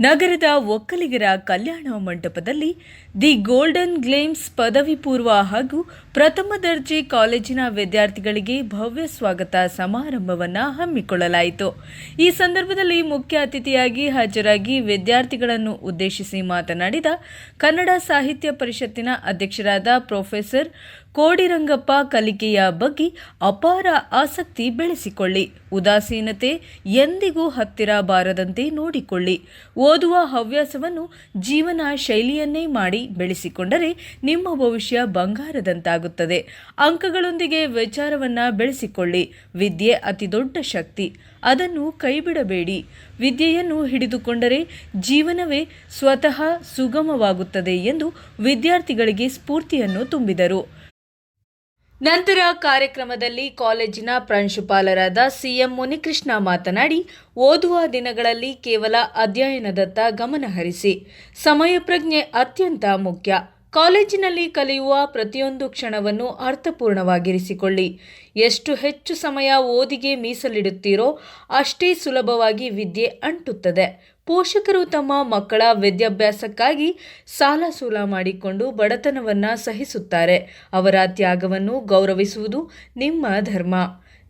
ನಗರದ ಒಕ್ಕಲಿಗರ ಕಲ್ಯಾಣ ಮಂಟಪದಲ್ಲಿ ದಿ ಗೋಲ್ಡನ್ ಗ್ಲೇಮ್ಸ್ ಪದವಿ ಪೂರ್ವ ಹಾಗೂ ಪ್ರಥಮ ದರ್ಜೆ ಕಾಲೇಜಿನ ವಿದ್ಯಾರ್ಥಿಗಳಿಗೆ ಭವ್ಯ ಸ್ವಾಗತ ಸಮಾರಂಭವನ್ನು ಹಮ್ಮಿಕೊಳ್ಳಲಾಯಿತು. ಈ ಸಂದರ್ಭದಲ್ಲಿ ಮುಖ್ಯ ಅತಿಥಿಯಾಗಿ ಹಾಜರಾಗಿ ವಿದ್ಯಾರ್ಥಿಗಳನ್ನು ಉದ್ದೇಶಿಸಿ ಮಾತನಾಡಿದ ಕನ್ನಡ ಸಾಹಿತ್ಯ ಪರಿಷತ್ತಿನ ಅಧ್ಯಕ್ಷರಾದ ಪ್ರೊಫೆಸರ್ ಕೋಡಿರಂಗಪ್ಪ ಕಲಿಕೆಯ ಬಗ್ಗೆ ಅಪಾರ ಆಸಕ್ತಿ ಬೆಳೆಸಿಕೊಳ್ಳಿ. ಉದಾಸೀನತೆ ಎಂದಿಗೂ ಹತ್ತಿರ ಬಾರದಂತೆ ನೋಡಿಕೊಳ್ಳಿ. ಓದುವ ಹವ್ಯಾಸವನ್ನು ಜೀವನ ಶೈಲಿಯನ್ನೇ ಮಾಡಿ ಬೆಳೆಸಿಕೊಂಡರೆ ನಿಮ್ಮ ಭವಿಷ್ಯ ಬಂಗಾರದಂತಾಗುತ್ತದೆ. ಅಂಕಗಳೊಂದಿಗೆ ವಿಚಾರವನ್ನ ಬೆಳೆಸಿಕೊಳ್ಳಿ. ವಿದ್ಯೆ ಅತಿ ದೊಡ್ಡ ಶಕ್ತಿ. ಅದನ್ನು ಕೈಬಿಡಬೇಡಿ. ವಿದ್ಯೆಯನ್ನು ಹಿಡಿದುಕೊಂಡರೆ ಜೀವನವೇ ಸ್ವತಃ ಸುಗಮವಾಗುತ್ತದೆ ಎಂದು ವಿದ್ಯಾರ್ಥಿಗಳಿಗೆ ಸ್ಫೂರ್ತಿಯನ್ನು ತುಂಬಿದರು. ನಂತರ ಕಾರ್ಯಕ್ರಮದಲ್ಲಿ ಕಾಲೇಜಿನ ಪ್ರಾಂಶುಪಾಲರಾದ ಸಿಎಂ ಮುನಿಕೃಷ್ಣ ಮಾತನಾಡಿ, ಓದುವ ದಿನಗಳಲ್ಲಿ ಕೇವಲ ಅಧ್ಯಯನದತ್ತ ಗಮನ ಹರಿಸಿ. ಸಮಯ ಪ್ರಜ್ಞೆ ಅತ್ಯಂತ ಮುಖ್ಯ. ಕಾಲೇಜಿನಲ್ಲಿ ಕಲಿಯುವ ಪ್ರತಿಯೊಂದು ಕ್ಷಣವನ್ನು ಅರ್ಥಪೂರ್ಣವಾಗಿರಿಸಿಕೊಳ್ಳಿ. ಎಷ್ಟು ಹೆಚ್ಚು ಸಮಯ ಓದಿಗೆ ಮೀಸಲಿಡುತ್ತೀರೋ ಅಷ್ಟೇ ಸುಲಭವಾಗಿ ವಿದ್ಯೆ ಅಂಟುತ್ತದೆ. ಪೋಷಕರು ತಮ್ಮ ಮಕ್ಕಳ ವಿದ್ಯಾಭ್ಯಾಸಕ್ಕಾಗಿ ಸಾಲ ಸೂಲ ಮಾಡಿಕೊಂಡು ಬಡತನವನ್ನ ಸಹಿಸುತ್ತಾರೆ. ಅವರ ತ್ಯಾಗವನ್ನು ಗೌರವಿಸುವುದು ನಿಮ್ಮ ಧರ್ಮ.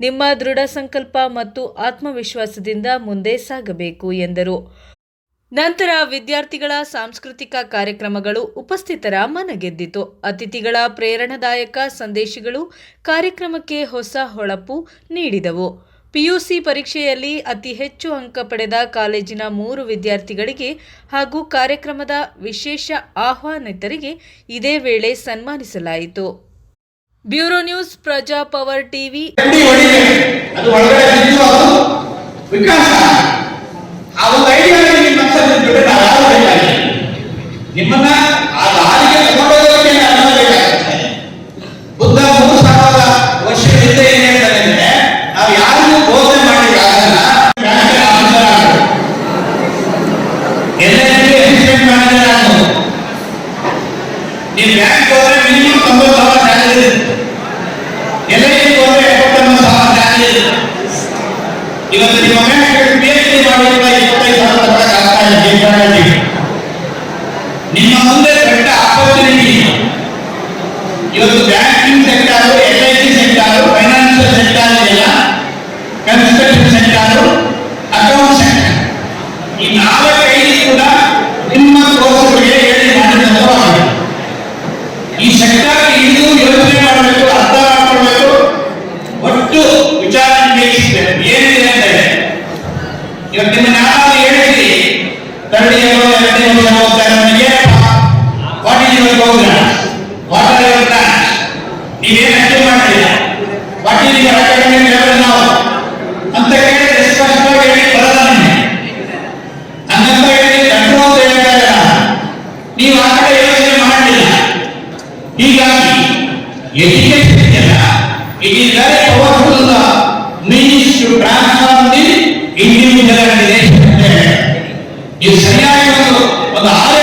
ನಿಮ್ಮ ದೃಢ ಸಂಕಲ್ಪ ಮತ್ತು ಆತ್ಮವಿಶ್ವಾಸದಿಂದ ಮುಂದೆ ಸಾಗಬೇಕು ಎಂದರು. ನಂತರ ವಿದ್ಯಾರ್ಥಿಗಳ ಸಾಂಸ್ಕೃತಿಕ ಕಾರ್ಯಕ್ರಮಗಳು ಉಪಸ್ಥಿತರ ಮನಗೆದ್ದಿತು. ಅತಿಥಿಗಳ ಪ್ರೇರಣಾದಾಯಕ ಸಂದೇಶಗಳು ಕಾರ್ಯಕ್ರಮಕ್ಕೆ ಹೊಸ ಹೊಳಪು ನೀಡಿದವು. ಪಿಯುಸಿ ಪರೀಕ್ಷೆಯಲ್ಲಿ ಅತಿ ಹೆಚ್ಚು ಅಂಕ ಪಡೆದ ಕಾಲೇಜಿನ ಮೂರು ವಿದ್ಯಾರ್ಥಿಗಳಿಗೆ ಹಾಗೂ ಕಾರ್ಯಕ್ರಮದ ವಿಶೇಷ ಆಹ್ವಾನಿತರಿಗೆ ಇದೇ ವೇಳೆ ಸನ್ಮಾನಿಸಲಾಯಿತು. Bureau news Praja power TV ಇವತ್ತು ನಿಮ್ಮ ಮನೆಯಲ್ಲಿ ಪಿ ಎಚ್ ಡಿ ಮಾಡಿರುವ ಇಪ್ಪತ್ತೈದು ಸಾವಿರ ತಗೊಳಕ್ ಆಗ್ತಾ ಇಲ್ಲ ಜೀವನದಲ್ಲಿ. ನಿಮ್ಮ ಮುಂದೆ ದೊಡ್ಡ ಆಪರ್ಚುನಿಟಿ ಇವತ್ತು banking sector L I C sector financial sector ಇದೆಯಲ್ಲ ಕನ್ಸ್ಟ್ರಕ್ಷನ್ ಸೆಕ್ಟರ್ ಅಕೌಂಟ್ ಸೆಕ್ಟರ್ ಈ ನಾಲ್ಕೈದು ಕೂಡ ನಿಮ್ಮ ಕೋರ್ಸ್ಗಳಿಗೆ ಹೇಳಿ ಮಾಡಿದಂತವಾಗಿದೆ ಈ ಸೆಕ್ಟರ್ ಇದು ಯೋಚನೆ ಇದು ಸರಿಯಾಗಿ ಒಂದು ಒಂದು ಆರೇಳು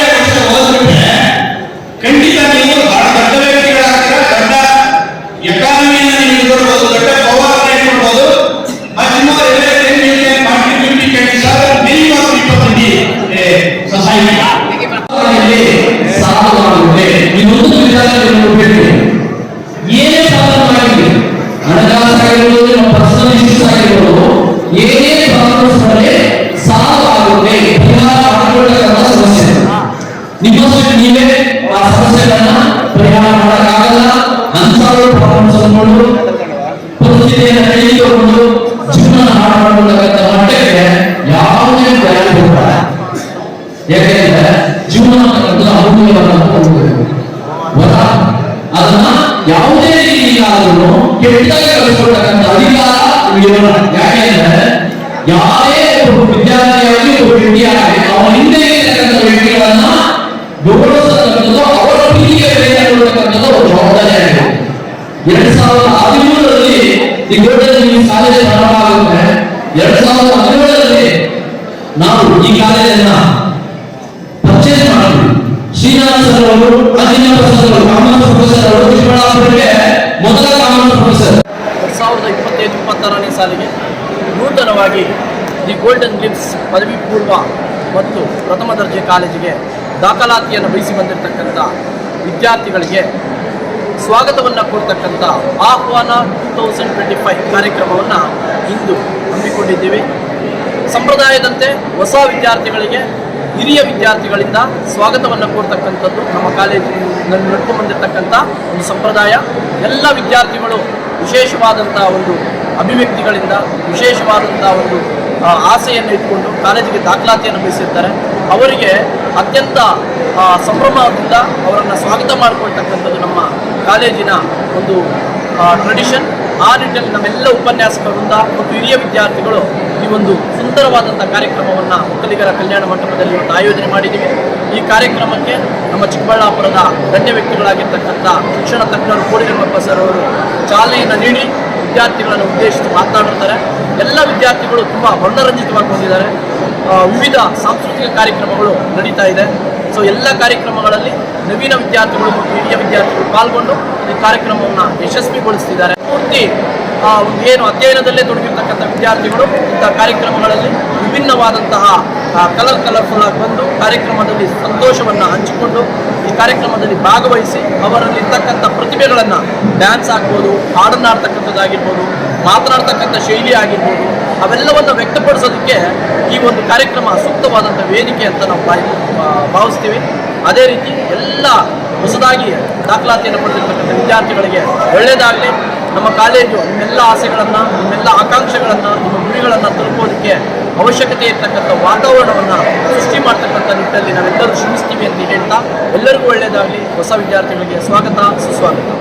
ಕಳಿಸ್ಕೊಳ್ತಕ್ಕಂಥ ಅಧಿಕಾರ ಇರೋಣ ಯಾಕೆಂದ್ರೆ ಯಾರೇ ಒಬ್ಬ ವಿದ್ಯಾರ್ಥಿಯಾಗಿ ಒಬ್ಬ ವ್ಯಕ್ತಿಯಾಗಿ ಅವನ ಹಿಂದೆ ಇರತಕ್ಕಂಥ ವ್ಯಕ್ತಿಗಳನ್ನ ಗೌರವಿಸತಕ್ಕಂಥದ್ದು, ಅವರ ಪ್ರೀತಿಗೆ ಬೆಲೆ ಒಂದು ಎರಡ್ ಸಾವಿರದ ಹದಿಮೂರರಲ್ಲಿ ಕಾಲೇಜ್ ಪ್ರಾರಂಭ ಆಗುತ್ತೆ. ಎರಡ್ ಸಾವಿರದ ನಾವು ಈ ಕಾಲೇಜನ್ನ ಪರ್ಚೇಸ್ ಮಾಡಿದ್ವಿ ಶ್ರೀನಾಥ್ ಸರ್ ಅವರು ಪ್ರಸಾದ್ ಅವರು ಕಾಮರ್ಸ್ ಪ್ರೊಫೆಸರ್ ಅವರು ಚಿಕ್ಕಬಳ್ಳಾಪುರಕ್ಕೆ ಮೊದಲ ಪ್ರೊಫೆಸರ್. ಎರಡು ಸಾವಿರದ ಇಪ್ಪತ್ತೈದು ಇಪ್ಪತ್ತಾರನೇ ಸಾಲಿಗೆ ನೂತನವಾಗಿ ದಿ ಗೋಲ್ಡನ್ ಗ್ಲಿಮ್ಸ್ ಪದವಿ ಪೂರ್ವ ಮತ್ತು ಪ್ರಥಮ ದರ್ಜೆ ಕಾಲೇಜಿಗೆ ದಾಖಲಾತಿಯನ್ನು ಬಯಸಿ ಬಂದಿರತಕ್ಕಂಥ ವಿದ್ಯಾರ್ಥಿಗಳಿಗೆ ಸ್ವಾಗತವನ್ನು ಕೊಡ್ತಕ್ಕಂಥ ಆಹ್ವಾನ ಟೂ ತೌಸಂಡ್ ಟ್ವೆಂಟಿ ಫೈವ್ ಕಾರ್ಯಕ್ರಮವನ್ನು ಇಂದು ಹಮ್ಮಿಕೊಂಡಿದ್ದೀವಿ. ಸಂಪ್ರದಾಯದಂತೆ ಹೊಸ ವಿದ್ಯಾರ್ಥಿಗಳಿಗೆ, ಹಿರಿಯ ವಿದ್ಯಾರ್ಥಿಗಳಿಂದ ಸ್ವಾಗತವನ್ನು ಕೋರ್ತಕ್ಕಂಥದ್ದು ನಮ್ಮ ಕಾಲೇಜಿನಲ್ಲಿ ನಡ್ಕೊಂಡು ಬಂದಿರತಕ್ಕಂಥ ಒಂದು ಸಂಪ್ರದಾಯ. ಎಲ್ಲ ವಿದ್ಯಾರ್ಥಿಗಳು ವಿಶೇಷವಾದಂಥ ಒಂದು ಅಭಿವ್ಯಕ್ತಿಗಳಿಂದ ವಿಶೇಷವಾದಂಥ ಒಂದು ಆಸೆಯನ್ನು ಇಟ್ಕೊಂಡು ಕಾಲೇಜಿಗೆ ದಾಖಲಾತಿಯನ್ನು ಬಯಸಿರ್ತಾರೆ. ಅವರಿಗೆ ಅತ್ಯಂತ ಸಂಭ್ರಮದಿಂದ ಅವರನ್ನು ಸ್ವಾಗತ ಮಾಡಿಕೊಳ್ತಕ್ಕಂಥದ್ದು ನಮ್ಮ ಕಾಲೇಜಿನ ಒಂದು ಟ್ರೆಡಿಷನ್ ಆ ನಿಟ್ಟಿನಲ್ಲಿ ನಮ್ಮೆಲ್ಲ ಉಪನ್ಯಾಸಕರಿಂದ ಮತ್ತು ಹಿರಿಯ ವಿದ್ಯಾರ್ಥಿಗಳು ಈ ಒಂದು ಸುಂದರವಾದಂಥ ಕಾರ್ಯಕ್ರಮವನ್ನು ಒಕ್ಕಲಿಗರ ಕಲ್ಯಾಣ ಮಂಟಪದಲ್ಲಿ ಒಂದು ಆಯೋಜನೆ ಮಾಡಿದ್ದೀವಿ. ಈ ಕಾರ್ಯಕ್ರಮಕ್ಕೆ ನಮ್ಮ ಚಿಕ್ಕಬಳ್ಳಾಪುರದ ಗಣ್ಯ ವ್ಯಕ್ತಿಗಳಾಗಿರ್ತಕ್ಕಂಥ ಶಿಕ್ಷಣ ತಜ್ಞರು ಕೋಡಿಲಿಂಗಪ್ಪ ಸರ್ ಅವರು ಚಾಲನೆಯನ್ನು ನೀಡಿ ವಿದ್ಯಾರ್ಥಿಗಳನ್ನು ಉದ್ದೇಶಿಸಿ ಮಾತನಾಡುತ್ತಾರೆ. ಎಲ್ಲ ವಿದ್ಯಾರ್ಥಿಗಳು ತುಂಬ ವರ್ಣರಂಜಿತವಾಗಿ ಹೊಂದಿದ್ದಾರೆ ವಿವಿಧ ಸಾಂಸ್ಕೃತಿಕ ಕಾರ್ಯಕ್ರಮಗಳು ನಡೀತಾ ಇದೆ. ಸೊ ಎಲ್ಲ ಕಾರ್ಯಕ್ರಮಗಳಲ್ಲಿ ನವೀನ ವಿದ್ಯಾರ್ಥಿಗಳು ಮತ್ತು ಹಿರಿಯ ವಿದ್ಯಾರ್ಥಿಗಳು ಪಾಲ್ಗೊಂಡು ಈ ಕಾರ್ಯಕ್ರಮವನ್ನು ಯಶಸ್ವಿಗೊಳಿಸ್ತಿದ್ದಾರೆ. ಪೂರ್ತಿ ಏನು ಅಧ್ಯಯನದಲ್ಲೇ ತೊಡಗಿರ್ತಕ್ಕಂಥ ವಿದ್ಯಾರ್ಥಿಗಳು ಇಂಥ ಕಾರ್ಯಕ್ರಮಗಳಲ್ಲಿ ವಿಭಿನ್ನವಾದಂತಹ ಕಲರ್ ಕಲರ್ಫುಲ್ ಆಗಿ ಬಂದು ಕಾರ್ಯಕ್ರಮದಲ್ಲಿ ಸಂತೋಷವನ್ನು ಹಂಚಿಕೊಂಡು ಈ ಕಾರ್ಯಕ್ರಮದಲ್ಲಿ ಭಾಗವಹಿಸಿ ಅವರಲ್ಲಿ ಇರ್ತಕ್ಕಂಥ ಪ್ರತಿಭೆಗಳನ್ನು ಡ್ಯಾನ್ಸ್ ಆಗ್ಬೋದು, ಹಾಡನ್ನಾಡ್ತಕ್ಕಂಥದ್ದಾಗಿರ್ಬೋದು, ಮಾತನಾಡ್ತಕ್ಕಂಥ ಶೈಲಿ ಆಗಿರ್ಬೋದು, ಅವೆಲ್ಲವನ್ನು ವ್ಯಕ್ತಪಡಿಸೋದಕ್ಕೆ ಈ ಒಂದು ಕಾರ್ಯಕ್ರಮ ಸೂಕ್ತವಾದಂಥ ವೇದಿಕೆ ಅಂತ ನಾವು ಭಾವಿ- ಭಾವಿಸ್ತೀವಿ. ಅದೇ ರೀತಿ ಎಲ್ಲ ಹೊಸದಾಗಿ ದಾಖಲಾತಿಯನ್ನು ಪಡೆದಿರ್ತಕ್ಕಂಥ ವಿದ್ಯಾರ್ಥಿಗಳಿಗೆ ಒಳ್ಳೆಯದಾಗಲಿ ನಮ್ಮ ಕಾಲೇಜು ನಿಮ್ಮೆಲ್ಲ ಆಸೆಗಳನ್ನು, ನಿಮ್ಮೆಲ್ಲ ಆಕಾಂಕ್ಷೆಗಳನ್ನು, ನಿಮ್ಮ ಗುರಿಗಳನ್ನು ತಲುಪೋದಕ್ಕೆ ಅವಶ್ಯಕತೆ ಇರ್ತಕ್ಕಂಥ ವಾತಾವರಣವನ್ನು ಸೃಷ್ಟಿ ಮಾಡ್ತಕ್ಕಂಥ ನಿಟ್ಟಲ್ಲಿ ನಾವೆಲ್ಲರೂ ಶ್ರಮಿಸ್ತೀವಿ ಅಂತ ಹೇಳ್ತಾ ಎಲ್ಲರಿಗೂ ಒಳ್ಳೆಯದಾಗಲಿ. ಹೊಸ ವಿದ್ಯಾರ್ಥಿಗಳಿಗೆ ಸ್ವಾಗತ, ಸುಸ್ವಾಗತ.